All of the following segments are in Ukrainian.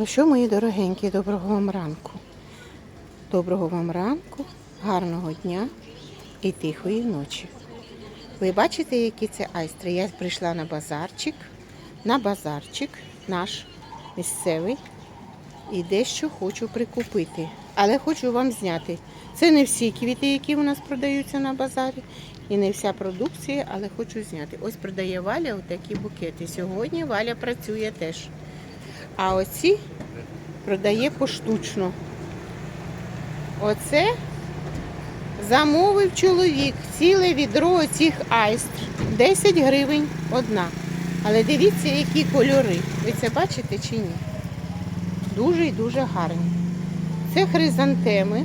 Ну що, мої дорогенькі, доброго вам ранку. Доброго вам ранку, гарного дня і тихої ночі. Ви бачите, які це айстри? Я прийшла на базарчик, на базарчик наш місцевий і дещо хочу прикупити. Але хочу вам зняти. Це не всі квіти, які у нас продаються на базарі, і не вся продукція, але хочу зняти. Ось продає Валя отакі букети. Сьогодні Валя працює теж. А оці продає поштучно. Оце замовив чоловік ціле відро цих айстр. 10 гривень одна. Але дивіться, які кольори. Ви це бачите чи ні? Дуже і дуже гарні. Це хризантеми,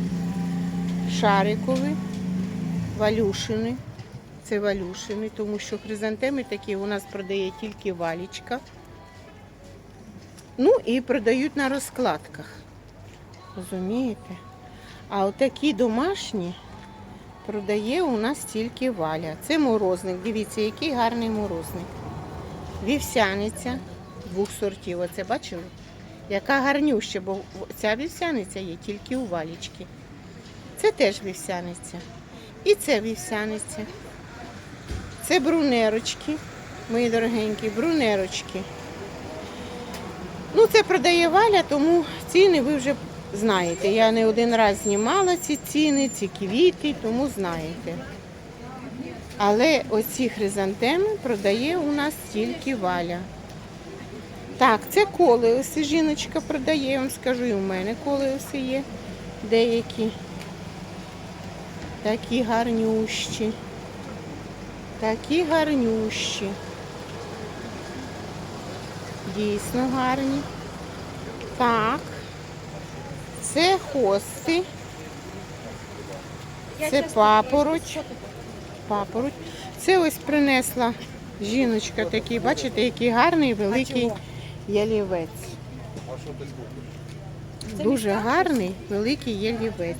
шарикові, валюшини. Це валюшини, тому що хризантеми такі у нас продає тільки валічка. Ну і продають на розкладках. Розумієте? А отакі домашні продає у нас тільки валя. Це морозник. Дивіться, який гарний морозник. Вівсяниця двох сортів. Оце бачили? Яка гарнюща, бо ця вівсяниця є тільки у валічки. Це теж вівсяниця. І це вівсяниця. Це брунерочки, мої дорогенькі, брунерочки. Ну, це продає Валя, тому ціни ви вже знаєте. Я не один раз знімала ці ціни, ці квіти, тому знаєте. Але оці хризантеми продає у нас тільки Валя. Так, це колеоси жіночка продає, я вам скажу, і у мене колеоси є деякі. Такі гарнющі. Такі гарнющі. Дійсно гарні. Так. Це хости. Це папороть. Папороть. Це ось принесла жіночка такий, бачите, який гарний великий ялівець. Дуже гарний великий ялівець.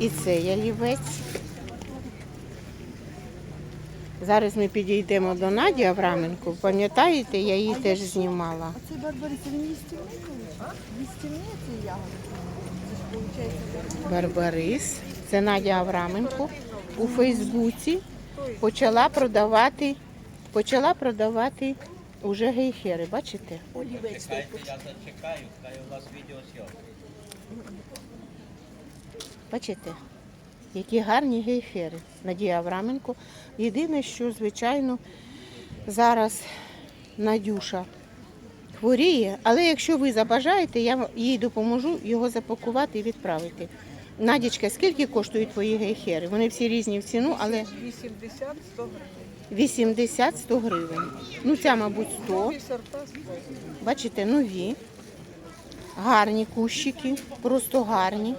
І це ялівець. Зараз ми підійдемо до Наді Авраменко. Пам'ятаєте, я її теж знімала. А це Барбарис, він їстівний? Їстівний це ягоди? Барбарис. Це Надя Авраменко у Фейсбуці почала продавати, почала продавати уже гейхери. Бачите? олівець. Я зачекаю, хай у вас відео. Бачите? Які гарні гейхери. Надія Авраменко. Єдине, що, звичайно, зараз Надюша хворіє, але якщо ви забажаєте, я їй допоможу його запакувати і відправити. Надічка, скільки коштують твої гейхери? Вони всі різні в ціну, але 80-100 гривень. 80-100 гривень. Ну, ця, мабуть, 100. Бачите, нові. Гарні кущики, просто гарні.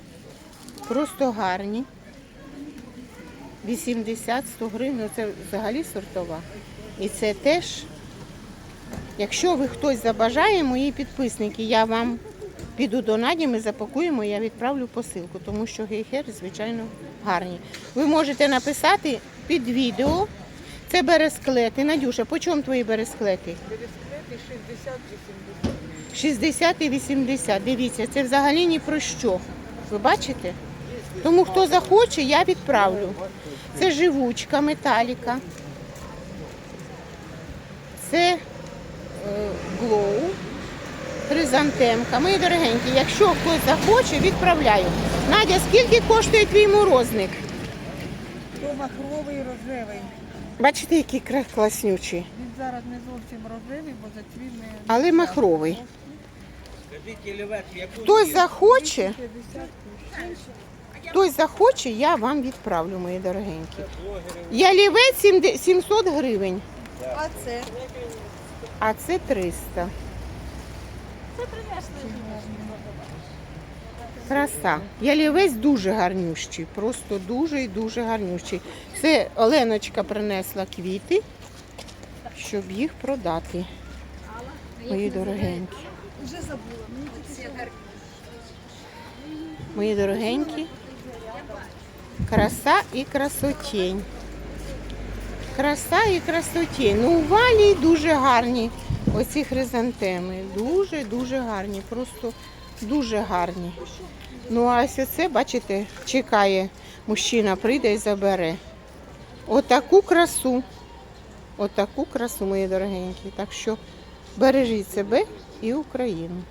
Просто гарні. 80-100 гривень, ну, це взагалі сортова. І це теж, якщо ви хтось забажає, мої підписники, я вам піду до Наді, ми запакуємо, я відправлю посилку, тому що гейхери, звичайно, гарні. Ви можете написати під відео. Це бересклети. Надюша, по чому твої бересклети? Бересклети 60-80. 60 і 80. Дивіться, це взагалі ні про що. Ви бачите? Тому хто захоче, я відправлю. Це живучка, металіка. Це е, глоу, хризантемка. Мої дорогенькі, якщо хтось захоче, відправляю. Надя, скільки коштує твій морозник? То махровий рожевий. Бачите, який класнючий. Він зараз не зовсім рожевий, бо зацвів не... Але махровий. Скажіть, Хтось захоче, 50 Хтось захоче, я вам відправлю, мої дорогенькі. Ялівець 70 700 гривень, А це? а це 300. Краса. Ялівець дуже гарнющий, просто дуже і дуже гарнющий. Це Оленочка принесла квіти, щоб їх продати. Мої дорогенькі. Вже забула. Мені Мої дорогенькі. Краса і красотень. Краса і красоті. Ну, у валі дуже гарні оці хризантеми. Дуже-дуже гарні. Просто дуже гарні. Ну, а ось оце, бачите, чекає, мужчина прийде і забере. Отаку красу. Отаку красу, мої дорогенькі. Так що бережіть себе і Україну.